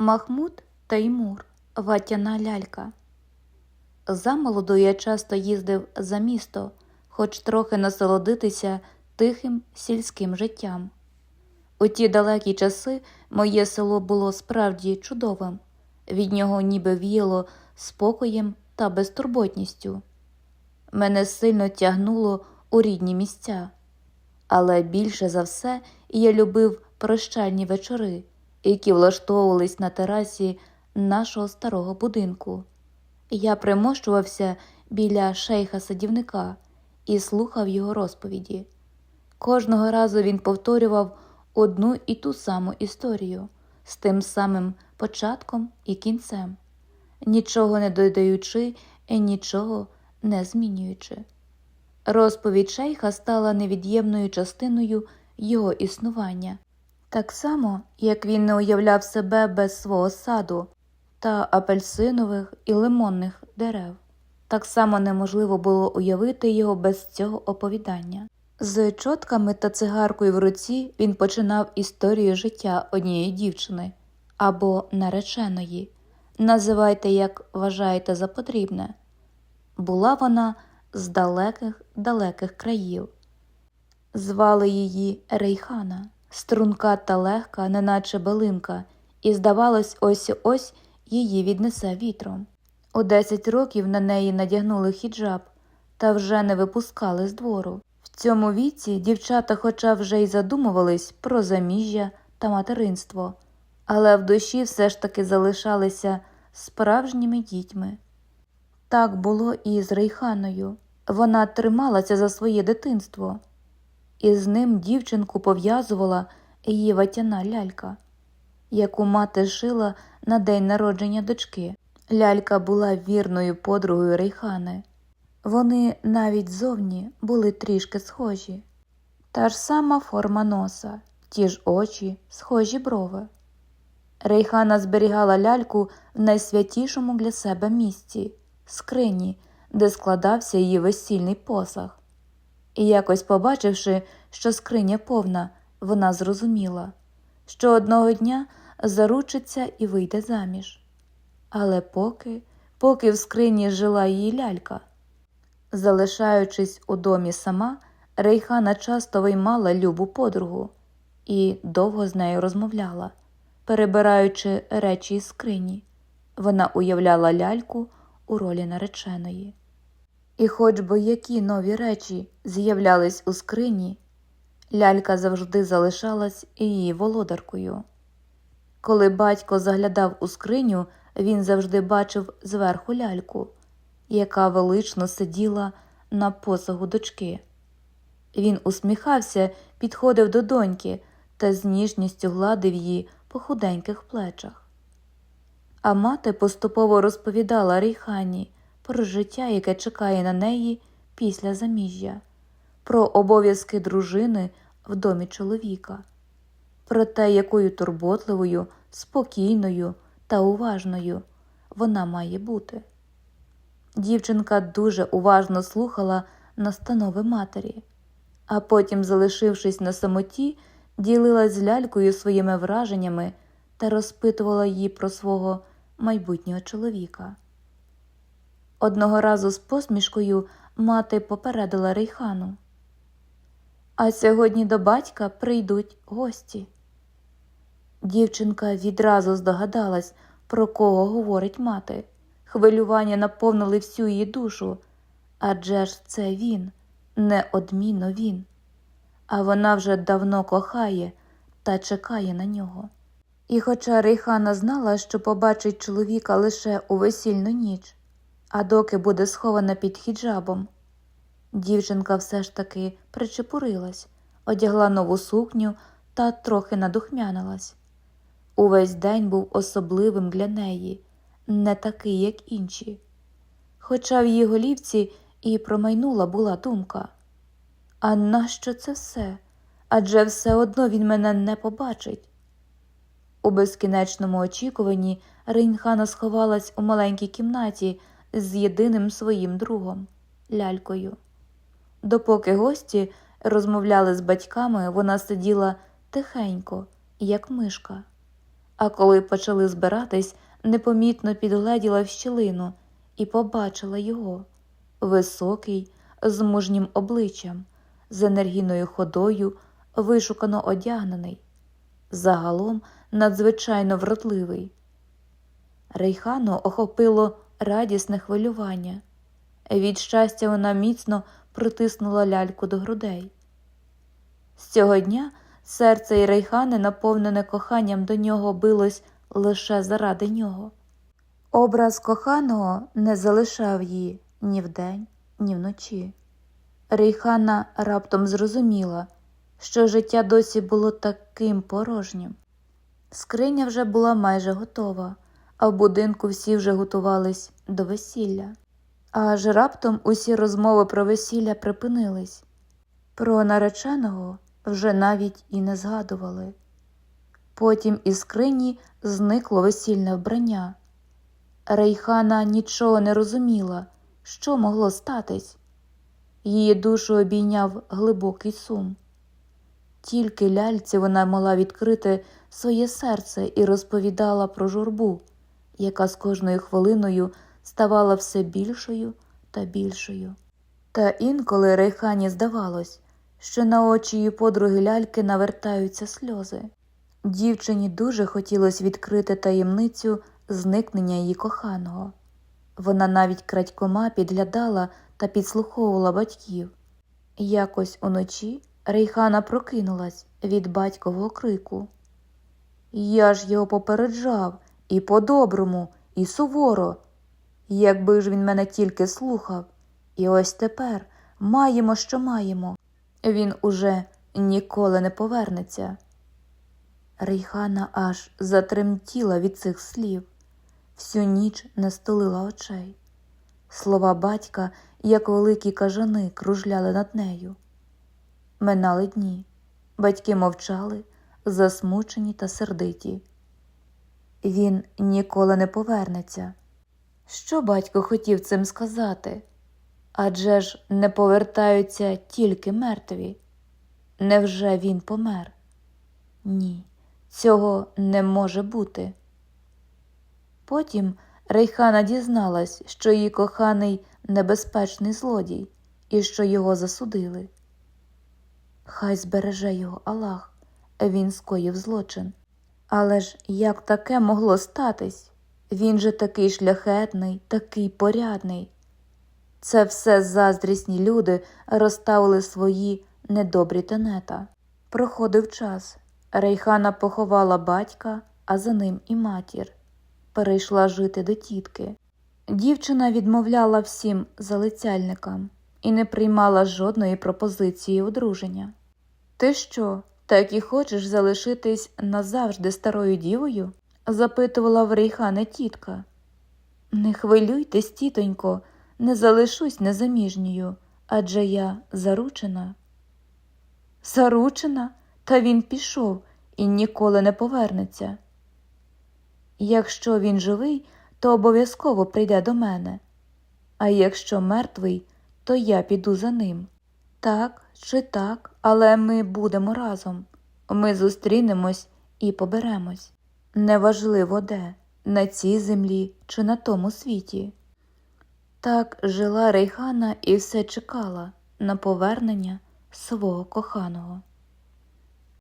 Махмуд Таймур, ватяна лялька. Замолоду я часто їздив за місто, хоч трохи насолодитися тихим сільським життям. У ті далекі часи моє село було справді чудовим, від нього ніби віяло спокоєм та безтурботністю. Мене сильно тягнуло у рідні місця, але більше за все я любив прощальні вечори, які влаштовувались на терасі нашого старого будинку. Я примощувався біля шейха садівника і слухав його розповіді. Кожного разу він повторював одну і ту саму історію з тим самим початком і кінцем, нічого не додаючи і нічого не змінюючи. Розповідь шейха стала невід'ємною частиною його існування, так само, як він не уявляв себе без свого саду та апельсинових і лимонних дерев. Так само неможливо було уявити його без цього оповідання. З чотками та цигаркою в руці він починав історію життя однієї дівчини або нареченої. Називайте, як вважаєте за потрібне. Була вона з далеких далеких країв. Звали її Рейхана, струнка та легка, неначе балинка, і, здавалось, ось ось її віднесе вітром. У десять років на неї надягнули хіджаб та вже не випускали з двору. В цьому віці дівчата, хоча вже й задумувались про заміжжя та материнство, але в душі все ж таки залишалися справжніми дітьми. Так було і з Рейханою. Вона трималася за своє дитинство, і з ним дівчинку пов'язувала її ватяна лялька, яку мати шила на день народження дочки. Лялька була вірною подругою Рейхани. Вони навіть зовні були трішки схожі. Та ж сама форма носа, ті ж очі, схожі брови. Рейхана зберігала ляльку в найсвятішому для себе місці скрині, де складався її весільний посаг. І якось побачивши, що скриня повна, вона зрозуміла, що одного дня заручиться і вийде заміж. Але поки, поки в скрині жила її лялька. Залишаючись у домі сама, Рейхана часто виймала любу подругу і довго з нею розмовляла, перебираючи речі із скрині. Вона уявляла ляльку у ролі нареченої. І хоч би які нові речі з'являлись у скрині, лялька завжди залишалась її володаркою. Коли батько заглядав у скриню, він завжди бачив зверху ляльку, яка велично сиділа на посагу дочки. Він усміхався, підходив до доньки та з ніжністю гладив її по худеньких плечах. А мати поступово розповідала Рейхані про життя, яке чекає на неї після заміжжя, про обов'язки дружини в домі чоловіка, про те, якою турботливою, спокійною та уважною вона має бути. Дівчинка дуже уважно слухала настанови матері, а потім, залишившись на самоті, ділилась з лялькою своїми враженнями та розпитувала її про свого майбутнього чоловіка. Одного разу з посмішкою мати попередила Рейхану. А сьогодні до батька прийдуть гості. Дівчинка відразу здогадалась, про кого говорить мати. Хвилювання наповнили всю її душу. Адже ж це він, неодмінно він. А вона вже давно кохає та чекає на нього. І хоча Рейхана знала, що побачить чоловіка лише у весільну ніч, а доки буде схована під хіджабом, дівчинка все ж таки причепурилась, одягла нову сукню та трохи надухмянилась. Увесь день був особливим для неї, не такий, як інші. Хоча в її голівці і промайнула була думка. А нащо це все? Адже все одно він мене не побачить. У безкінечному очікуванні Рейнхана сховалась у маленькій кімнаті з єдиним своїм другом лялькою. Допоки гості розмовляли з батьками, вона сиділа тихенько, як мишка. а коли почали збиратись, непомітно підгледіла в щілину і побачила його високий, з мужнім обличчям, з енергійною ходою, вишукано одягнений, загалом надзвичайно вродливий. Рейхану охопило радісне хвилювання. Від щастя вона міцно притиснула ляльку до грудей. З цього дня серце і Рейхани, наповнене коханням до нього, билось лише заради нього. Образ коханого не залишав її ні вдень, ні вночі. Рейхана раптом зрозуміла, що життя досі було таким порожнім. Скриня вже була майже готова, а в будинку всі вже готувались до весілля. Аж раптом усі розмови про весілля припинились. Про нареченого вже навіть і не згадували. Потім із скрині зникло весільне вбрання. Рейхана нічого не розуміла, що могло статись. Її душу обійняв глибокий сум. Тільки ляльці вона могла відкрити своє серце і розповідала про журбу, яка з кожною хвилиною ставала все більшою та більшою. Та інколи Рейхані здавалось, що на очі її подруги ляльки навертаються сльози. Дівчині дуже хотілося відкрити таємницю зникнення її коханого. Вона навіть крадькома підглядала та підслуховувала батьків. Якось уночі Рейхана прокинулась від батькового крику. Я ж його попереджав і по-доброму, і суворо. Якби ж він мене тільки слухав, і ось тепер маємо, що маємо. Він уже ніколи не повернеться. Рейхана аж затремтіла від цих слів, всю ніч не столила очей. Слова батька, як великі кажани, кружляли над нею. Минали дні. Батьки мовчали, засмучені та сердиті. Він ніколи не повернеться. Що батько хотів цим сказати? Адже ж не повертаються тільки мертві. Невже він помер? Ні, цього не може бути. Потім Рейхана дізналась, що її коханий небезпечний злодій і що його засудили. Хай збереже його Аллах, він скоїв злочин. Але ж як таке могло статись? Він же такий шляхетний, такий порядний. Це все заздрісні люди розставили свої недобрі тенета. Проходив час. Рейхана поховала батька, а за ним і матір. Перейшла жити до тітки. Дівчина відмовляла всім залицяльникам і не приймала жодної пропозиції одруження. Ти що, так і хочеш залишитись назавжди старою дівою? запитувала в Рейхани тітка. Не хвилюйтесь, тітонько, не залишусь незаміжньою, адже я заручена. Заручена? Та він пішов і ніколи не повернеться. Якщо він живий, то обов'язково прийде до мене, а якщо мертвий, то я піду за ним. Так чи так, але ми будемо разом. Ми зустрінемось і поберемось. Неважливо де, на цій землі чи на тому світі. Так жила Рейхана і все чекала на повернення свого коханого.